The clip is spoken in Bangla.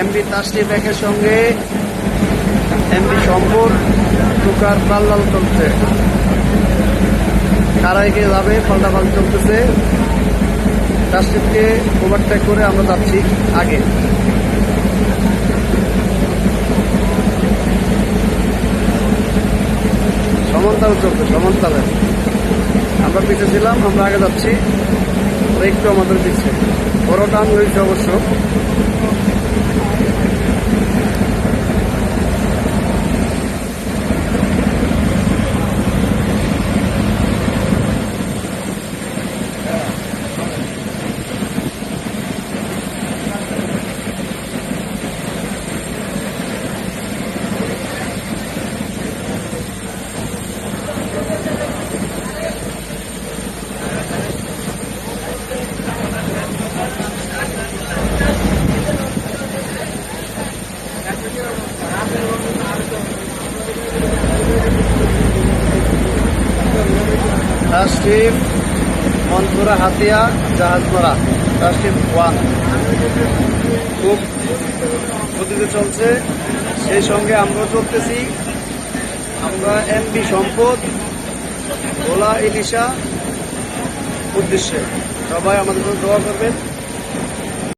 এমবি তাসটি ব্যাগের সঙ্গে এমবি সম্পদ টুকার পাল্লাল চলছে। কারা এগিয়ে যাবে, পাল্টাপাল্টি চলতেছে। তাসটিপকে ওভারটেক করে আমরা যাচ্ছি আগে। সমান্তালে চলছে সমান্তালে আমরা পিছিয়ে ছিলাম, আমরা আগে যাচ্ছি। একটু আমাদের পিছিয়ে। বড় টান হয়েছে অবশ্য। রাষ্ট্রীপ মনপুরা হাতিয়া জাহাজমারা রাষ্ট্রীপ ওয়ান। খুব গতিতে চলছে। সেই সঙ্গে আমরা চলতেছি। আমরা এমবি সম্পদ ভোলা ইলিশা উদ্দেশ্যে। সবাই আমাদের দোয়া করবেন।